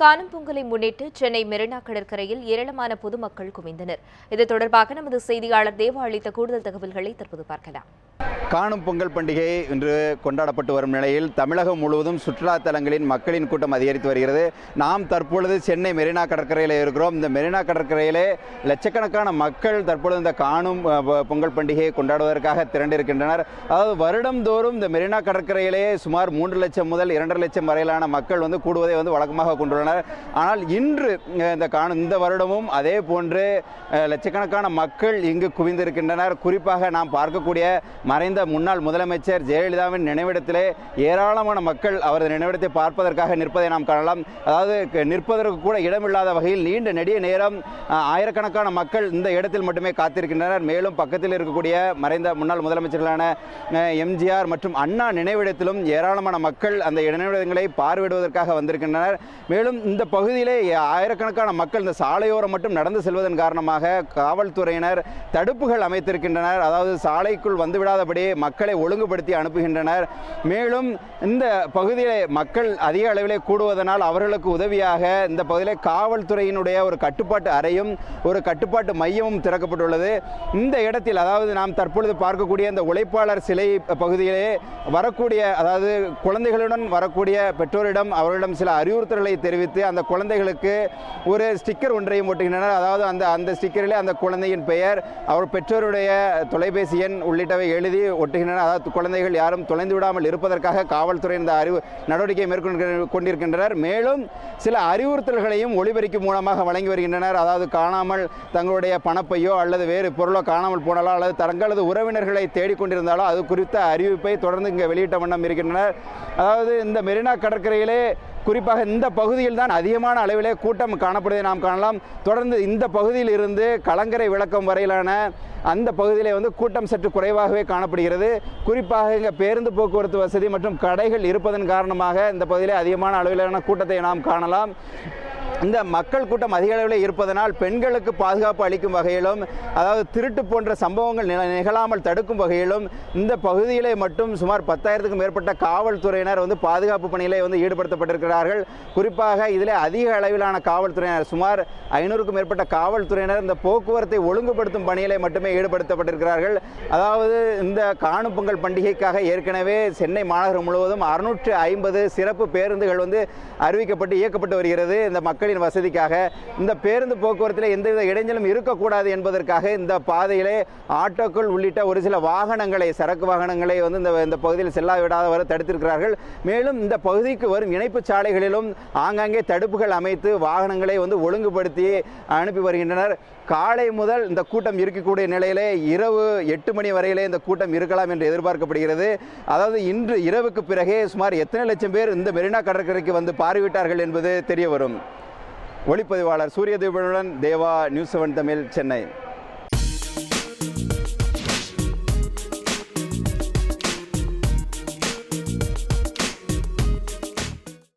காணும் பொங்கலை முன்னிட்டு சென்னை மெரினா கடற்கரையில் ஏராளமான பொதுமக்கள் குவிந்தனர். இது தொடர்பாக நமது செய்தியாளர் தேவா அளித்த கூடுதல் தகவல்களை தற்போது பார்க்கலாம். காணும் பொங்கல் பண்டிகை இன்று கொண்டாடப்பட்டு வரும் நிலையில் தமிழகம் முழுவதும் சுற்றுலா தலங்களின் மக்களின் கூட்டம் அதிகரித்து வருகிறது. நாம் தற்பொழுது சென்னை மெரினா கடற்கரையில் இருக்கிறோம். இந்த மெரினா கடற்கரையிலே லட்சக்கணக்கான மக்கள் தற்பொழுது இந்த காணும் பொங்கல் பண்டிகையை கொண்டாடுவதற்காக திரண்டிருக்கின்றனர். அதாவது வருடம்தோறும் இந்த மெரினா கடற்கரையிலே சுமார் மூன்று லட்சம் முதல் இரண்டரை லட்சம் வரையிலான மக்கள் வந்து கூடுவதை வந்து வழக்கமாக கொண்டுள்ளனர். ஆனால் இன்று இந்த காணும் இந்த வருடமும் அதே போன்று லட்சக்கணக்கான மக்கள் இங்கு குவிந்திருக்கின்றனர். குறிப்பாக நாம் பார்க்கக்கூடிய மறைந்த முன்னாள் முதலமைச்சர் ஜெயலலிதாவின் நினைவிடத்திலே ஏராளமான மக்கள் அவரது நினைவிடத்தை பார்ப்பதற்காக நிற்பதை நாம் காணலாம். அதாவது நிற்பதற்கு கூட இடமில்லாத வகையில் நீண்ட நெடிய நேரம் ஆயிரக்கணக்கான மக்கள் இந்த இடத்தில் மட்டுமே காத்திருக்கின்றனர். மேலும் பக்கத்தில் இருக்கக்கூடிய மறைந்த முன்னாள் முதலமைச்சர்களான எம்ஜிஆர் மற்றும் அண்ணா நினைவிடத்திலும் ஏராளமான மக்கள் அந்த நினைவிடங்களை பார்வையிடுவதற்காக வந்திருக்கின்றனர். மேலும் இந்த பகுதியிலே ஆயிரக்கணக்கான மக்கள் இந்த சாலையோரம் மட்டும் நடந்து செல்வதன் காரணமாக காவல்துறையினர் தடுப்புகள் அமைத்திருக்கின்றனர். அதாவது சாலைக்குள் வந்துவிடாதபடி மக்களை ஒழுங்குபடுத்தி அனுப்புகின்றனர். மேலும் இந்த பகுதியிலே மக்கள் அதிக அளவிலே கூடுவதனால் அவர்களுக்கு உதவியாக இந்த பகுதியிலே காவல்துறையினுடைய ஒரு கட்டுப்பாட்டு அறையும் ஒரு கட்டுப்பாட்டு மையமும் திறக்கப்பட்டுள்ளது. இந்த இடத்தில் அதாவது நாம் தற்பொழுது பார்க்கக்கூடிய இந்த உழைப்பாளர் சிலை பகுதியிலே வரக்கூடிய அதாவது குழந்தைகளுடன் வரக்கூடிய பெற்றோரிடம் அவர்களிடம் சில அறிவுறுத்தல்களை தெரிவித்து அந்த குழந்தைகளுக்கு ஒரு ஸ்டிக்கர் ஒன்றையும் ஒட்டுகின்றனர் அதாவது அந்த அந்த ஸ்டிக்கரிலே அந்த குழந்தையின் பெயர் அவர் பெற்றோருடைய தொலைபேசி எண் உள்ளிட்டவை எழுதி ஒட்டுகின்றனர் அதாவது குழந்தைகள் யாரும் தொலைந்து விடாமல் இருப்பதற்காக காவல்துறை இந்த அறிவு நடவடிக்கை மேற்கொண்டு கொண்டிருக்கின்றனர். மேலும் சில அறிவுறுத்தல்களையும் ஒளிபெருக்கி மூலமாக வழங்கி வருகின்றனர். அதாவது காணாமல் தங்களுடைய பணப்பையோ அல்லது வேறு பொருளோ காணாமல் போனாலோ அல்லது தங்களது உறவினர்களை தேடிக்கொண்டிருந்தாலோ அது குறித்த அறிவிப்பை தொடர்ந்து இங்கே வெளியிட்ட வண்ணம் இருக்கின்றனர். அதாவது இந்த மெரினா கடற்கரையிலே குறிப்பாக இந்த பகுதியில் தான் அதிகமான அளவிலே கூட்டம் காணப்படுவதை நாம் காணலாம். தொடர்ந்து இந்த பகுதியில் இருந்து கலங்கரை விளக்கம் வரையிலான அந்த பகுதியில் வந்து கூட்டம் சற்று குறைவாகவே காணப்படுகிறது. குறிப்பாக இங்கே பேருந்து போக்குவரத்து வசதி மற்றும் கடைகள் இருப்பதன் காரணமாக இந்த பகுதியில் அதிகமான அளவிலான கூட்டத்தை நாம் காணலாம். இந்த மக்கள் கூட்டம் அதிக அளவில் இருப்பதனால் பெண்களுக்கு பாதுகாப்பு அளிக்கும் வகையிலும் அதாவது திருட்டு போன்ற சம்பவங்கள் நில- நிகழாமல் தடுக்கும் வகையிலும் இந்த பகுதியிலே மட்டும் சுமார் பத்தாயிரத்துக்கும் மேற்பட்ட காவல்துறையினர் வந்து பாதுகாப்பு பணியிலே வந்து ஈடுபடுத்தப்பட்டிருக்கிறார்கள். குறிப்பாக இதிலே அதிக அளவிலான காவல்துறையினர் சுமார் ஐநூறுக்கும் மேற்பட்ட காவல்துறையினர் இந்த போக்குவரத்தை ஒழுங்குபடுத்தும் பணியிலே மட்டுமே ஈடுபடுத்தப்பட்டிருக்கிறார்கள். அதாவது இந்த காணும் பொங்கல் பண்டிகைக்காக ஏற்கனவே சென்னை மாநகரம் முழுவதும் அறுநூற்று ஐம்பது சிறப்பு பேருந்துகள் வந்து அறிவிக்கப்பட்டு இயக்கப்பட்டு வருகிறது. இந்த மக்கள் மக்களின் வசதிக்காக இந்த பேருந்து போக்குவரத்தில் எந்தவித இடைஞ்சலும் இருக்கக்கூடாது என்பதற்காக இந்த பாதையிலே ஆட்டோக்கள் உள்ளிட்ட ஒரு சில வாகனங்களை சரக்கு வாகனங்களை வந்து இந்த இந்த பகுதியில் செல்ல விடாதவரை தடுத்திருக்கிறார்கள். மேலும் இந்த பகுதிக்கு வரும் இணைப்பு சாலைகளிலும் ஆங்காங்கே தடுப்புகள் அமைத்து வாகனங்களை வந்து ஒழுங்குபடுத்தி அனுப்பி வருகின்றனர். காலை முதல் இந்த கூட்டம் இருக்கக்கூடிய நிலையிலே இரவு எட்டு மணி வரையிலே இந்த கூட்டம் இருக்கலாம் என்று எதிர்பார்க்கப்படுகிறது. அதாவது இன்று இரவுக்கு பிறகே சுமார் எத்தனை லட்சம் பேர் இந்த மெரினா கடற்கரைக்கு வந்து பார்வையிட்டார்கள் என்பது தெரிய வரும். ஒளிப்பதிவாளர் சூரியதீபனுடன் தேவா நியூஸ் செவன் தமிழ் சென்னை.